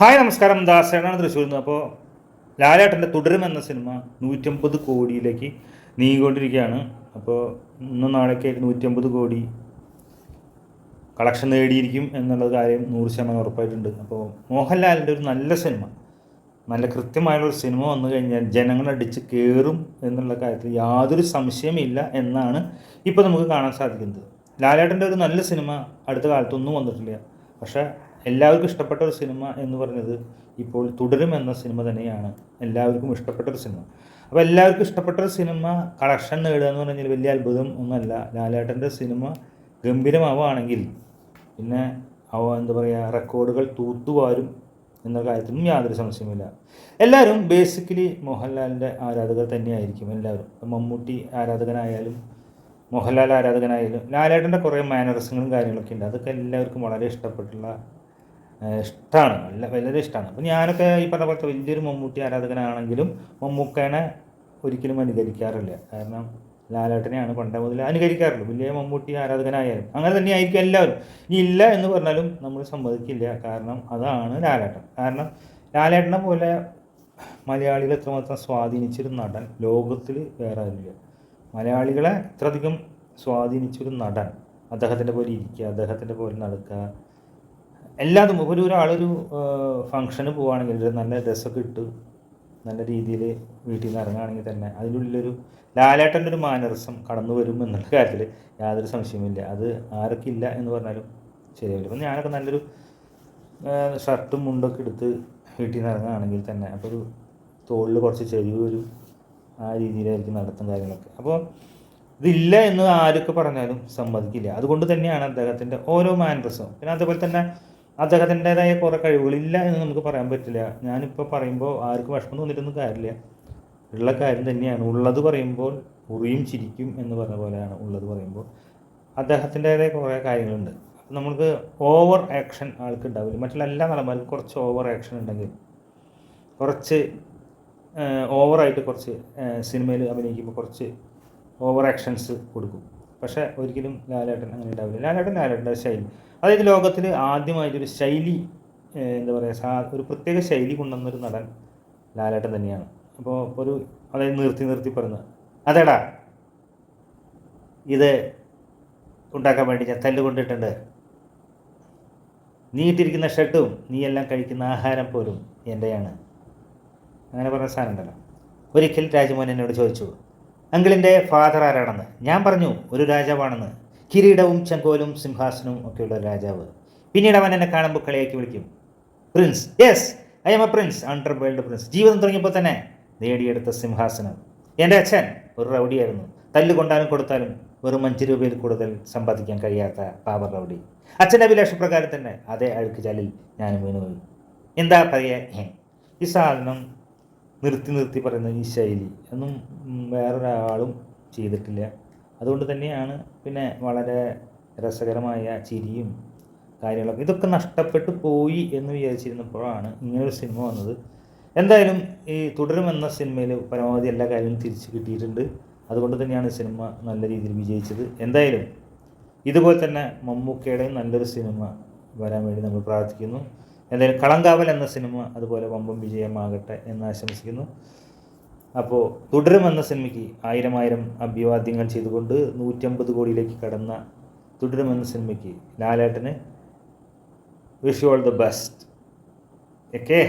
Hi നമസ്കാരം. ദാസേനാണ് തൃശ്ശൂരിൽ നിന്ന്. അപ്പോൾ ലാലേട്ടന്റെ തുടരും എന്ന സിനിമ നൂറ്റമ്പത് കോടിയിലേക്ക് നീങ്ങിക്കൊണ്ടിരിക്കുകയാണ്. അപ്പോൾ ഇന്നും നാളേക്കായിട്ട് നൂറ്റമ്പത് കോടി കളക്ഷൻ നേടിയിരിക്കും എന്നുള്ള കാര്യം നൂറ് ശതമാനം ഉറപ്പായിട്ടുണ്ട്. അപ്പോൾ മോഹൻലാലിന്റെ ഒരു നല്ല സിനിമ നല്ല കൃത്യമായുള്ള ഒരു സിനിമ വന്നു കഴിഞ്ഞാൽ ജനങ്ങളടിച്ച് കയറും എന്നുള്ള കാര്യത്തിൽ യാതൊരു സംശയമില്ല എന്നാണ് ഇപ്പോൾ നമുക്ക് കാണാൻ സാധിക്കുന്നത്. ലാലേട്ടന്റെ ഒരു നല്ല സിനിമ അടുത്ത കാലത്തൊന്നും വന്നിട്ടില്ല. പക്ഷേ എല്ലാവർക്കും ഇഷ്ടപ്പെട്ട ഒരു സിനിമ എന്ന് പറഞ്ഞത് ഇപ്പോൾ തുടരും എന്ന സിനിമ തന്നെയാണ്. എല്ലാവർക്കും ഇഷ്ടപ്പെട്ട ഒരു സിനിമ. അപ്പോൾ എല്ലാവർക്കും ഇഷ്ടപ്പെട്ട ഒരു സിനിമ കളക്ഷൻ നേടുക എന്ന് പറഞ്ഞാൽ വലിയ അത്ഭുതം ഒന്നുമല്ല. ലാലേട്ടന്റെ സിനിമ ഗംഭീരമാവുകയാണെങ്കിൽ പിന്നെ അവ എന്താ പറയുക റെക്കോർഡുകൾ തൂത്തുവാരും എന്ന കാര്യത്തിലും യാതൊരു സംശയമില്ല എല്ലാവരും ബേസിക്കലി മോഹൻലാലിന്റെ ആരാധകർ തന്നെയായിരിക്കും എല്ലാവരും. മമ്മൂട്ടി ആരാധകനായാലും മോഹൻലാൽ ആരാധകനായാലും ലാലേട്ടന്റെ കുറേ മാനറിസങ്ങളും കാര്യങ്ങളൊക്കെ ഉണ്ട്. അതൊക്കെ എല്ലാവർക്കും വളരെ ഇഷ്ടപ്പെട്ടുള്ള ഇഷ്ടമാണ് നല്ല വളരെ ഇഷ്ടമാണ് അപ്പം ഞാനൊക്കെ ഈ പറഞ്ഞ പോലത്തെ വലിയൊരു മമ്മൂട്ടി ആരാധകനാണെങ്കിലും മമ്മൂക്കേനെ ഒരിക്കലും അനുകരിക്കാറില്ല. കാരണം ലാലേട്ടനെയാണ് പണ്ടേ മുതൽ അനുകരിക്കാറുള്ളൂ. വലിയ മമ്മൂട്ടി ആരാധകനായാലും. അങ്ങനെ തന്നെയായിരിക്കും എല്ലാവരും. ഇനി ഇല്ല എന്ന് പറഞ്ഞാലും നമ്മൾ സമ്മതിക്കില്ല. കാരണം അതാണ് ലാലേട്ടൻ. കാരണം ലാലേട്ടനെ പോലെ മലയാളികൾ എത്രമാത്രം സ്വാധീനിച്ചൊരു നടൻ ലോകത്തിൽ വേറെ ആരുമില്ല. മലയാളികളെ ഇത്രയധികം സ്വാധീനിച്ചൊരു നടൻ അദ്ദേഹത്തിന്റെ പോലെ ഇരിക്കുക അദ്ദേഹത്തിന്റെ പോലെ നടക്കുക എല്ലാതും. ഒരു ഒരാളൊരു ഫംഗ്ഷന് പോവുകയാണെങ്കിൽ ഒരു നല്ല ഡ്രസ്സൊക്കെ ഇട്ട് നല്ല രീതിയിൽ വീട്ടിൽ നിന്ന് ഇറങ്ങുകയാണെങ്കിൽ തന്നെ അതിന്റെ ഉള്ളിലൊരു ലാലേട്ടന്റെ ഒരു മാനറിസം കടന്നു വരും എന്നുള്ള കാര്യത്തിൽ യാതൊരു സംശയമില്ല അത് ആർക്കില്ല എന്ന് പറഞ്ഞാലും ശരിയാവില്ല. അപ്പം ഞാനൊക്കെ നല്ലൊരു ഷർട്ടും മുണ്ടൊക്കെ എടുത്ത് വീട്ടിൽ നിന്ന് ഇറങ്ങുകയാണെങ്കിൽ തന്നെ അപ്പോൾ ഒരു തോളിൽ കുറച്ച് ചെരിവ് വരും. ആ രീതിയിലായിരിക്കും നടത്തും കാര്യങ്ങളൊക്കെ. അപ്പോൾ ഇതില്ല എന്ന് ആരൊക്കെ പറഞ്ഞാലും സമ്മതിക്കില്ല. അതുകൊണ്ട് തന്നെയാണ് അദ്ദേഹത്തിന്റെ ഓരോ മാനറിസവും. പിന്നെ അതേപോലെ തന്നെ അദ്ദേഹത്തിന്റെതായ കുറേ കഴിവുകളില്ല എന്ന് നമുക്ക് പറയാൻ പറ്റില്ല. ഞാനിപ്പോൾ പറയുമ്പോൾ ആർക്കും വിഷമം തോന്നിയിട്ടൊന്നും കാര്യമില്ല. ഉള്ള കാര്യം തന്നെയാണ്. ഉള്ളത് പറയുമ്പോൾ ഉറിയും ചിരിക്കും എന്ന് പറഞ്ഞ പോലെയാണ് ഉള്ളത് പറയുമ്പോൾ. അദ്ദേഹത്തിന്റെതായ കുറേ കാര്യങ്ങളുണ്ട്. നമുക്ക് ഓവർ ആക്ഷൻ ആൾക്ക് ഉണ്ടാവില്ല. മറ്റുള്ള എല്ലാ നടന്മാർക്കും കുറച്ച് ഓവർ ആക്ഷൻ ഉണ്ടെങ്കിൽ കുറച്ച് ഓവറായിട്ട് കുറച്ച് സിനിമയിൽ അഭിനയിക്കുമ്പോൾ കുറച്ച് ഓവർ ആക്ഷൻസ് കൊടുക്കും. പക്ഷേ ഒരിക്കലും ലാലേട്ടൻ അങ്ങനെ ഉണ്ടാവില്ല. ലാലേട്ടൻ ലാലേട്ടന്റെ ശൈലി. അതായത് ലോകത്തിൽ ആദ്യമായിട്ടൊരു ശൈലി എന്താ പറയുക സാ ഒരു പ്രത്യേക ശൈലി കൊണ്ടുവന്നൊരു നടൻ ലാലേട്ടൻ തന്നെയാണ്. അപ്പോൾ ഒരു അതായത് നിർത്തി നിർത്തി പറയുന്നത് അതേടാ ഇത് ഉണ്ടാക്കാൻ വേണ്ടി ഞാൻ തല്ല് കൊണ്ടിട്ടുണ്ട്. നീ ഇട്ടിരിക്കുന്ന ഷർട്ടും നീ എല്ലാം കഴിക്കുന്ന ആഹാരം പോലും എന്റെയാണ് അങ്ങനെ പറഞ്ഞ സാധനം ഉണ്ടല്ലോ. ഒരിക്കൽ രാജമോഹൻ എന്നോട് ചോദിച്ചു അങ്കിളിന്റെ ഫാദർ ആരാണെന്ന്? ഞാൻ പറഞ്ഞു ഒരു രാജാവാണെന്ന്. കിരീടവും ചെങ്കോലും സിംഹാസനവും ഒക്കെയുള്ള രാജാവ്. പിന്നീട് അവൻ എന്നെ കാണുമ്പോൾ കളിയാക്കി വിളിക്കും. Prince yes I am a prince underworld prince ജീവിതം തുടങ്ങിയപ്പോൾ തന്നെ നേടിയെടുത്ത സിംഹാസനം. എന്റെ അച്ഛൻ ഒരു റൗഡിയായിരുന്നു. തല്ല് കൊണ്ടാലും കൊടുത്താലും വെറും അഞ്ച് രൂപയിൽ കൂടുതൽ സമ്പാദിക്കാൻ കഴിയാത്ത പാവർ റൗഡി. അച്ഛന്റെ അഭിലാഷപ്രകാരം തന്നെ അതേ അഴുക്ക് ചാലിൽ ഞാനും വീണുപോയി. എന്താ പറയുക ഈ സാധനം നിർത്തി നിർത്തി പറയുന്ന ഈ ശൈലി. ഒന്നും വേറൊരാളും ചെയ്തിട്ടില്ല. അതുകൊണ്ട് തന്നെയാണ് പിന്നെ വളരെ രസകരമായ ചിരിയും കാര്യങ്ങളൊക്കെ. ഇതൊക്കെ നഷ്ടപ്പെട്ടു പോയി എന്ന് വിചാരിച്ചിരുന്നപ്പോഴാണ് ഇങ്ങനൊരു സിനിമ വന്നത്. എന്തായാലും ഈ തുടരുമെന്ന സിനിമയിൽ പരമാവധി എല്ലാ കാര്യവും തിരിച്ചു കിട്ടിയിട്ടുണ്ട്. അതുകൊണ്ട് തന്നെയാണ് സിനിമ നല്ല രീതിയിൽ വിജയിച്ചത്. എന്തായാലും ഇതുപോലെ തന്നെ മമ്മൂക്കയുടെയും നല്ലൊരു സിനിമ വരാൻ വേണ്ടി നമ്മൾ പ്രാർത്ഥിക്കുന്നു. എന്തായാലും കളങ്കാവൽ എന്ന സിനിമ അതുപോലെ വമ്പം വിജയമാകട്ടെ എന്ന് ആശംസിക്കുന്നു. അപ്പോൾ തുടരും എന്ന സിനിമയ്ക്ക് ആയിരം ആയിരം അഭിവാദ്യങ്ങൾ ചെയ്തുകൊണ്ട് നൂറ്റമ്പത് കോടിയിലേക്ക് കടന്ന തുടരും എന്ന സിനിമയ്ക്ക് ലാലേട്ടന് wish all the best okay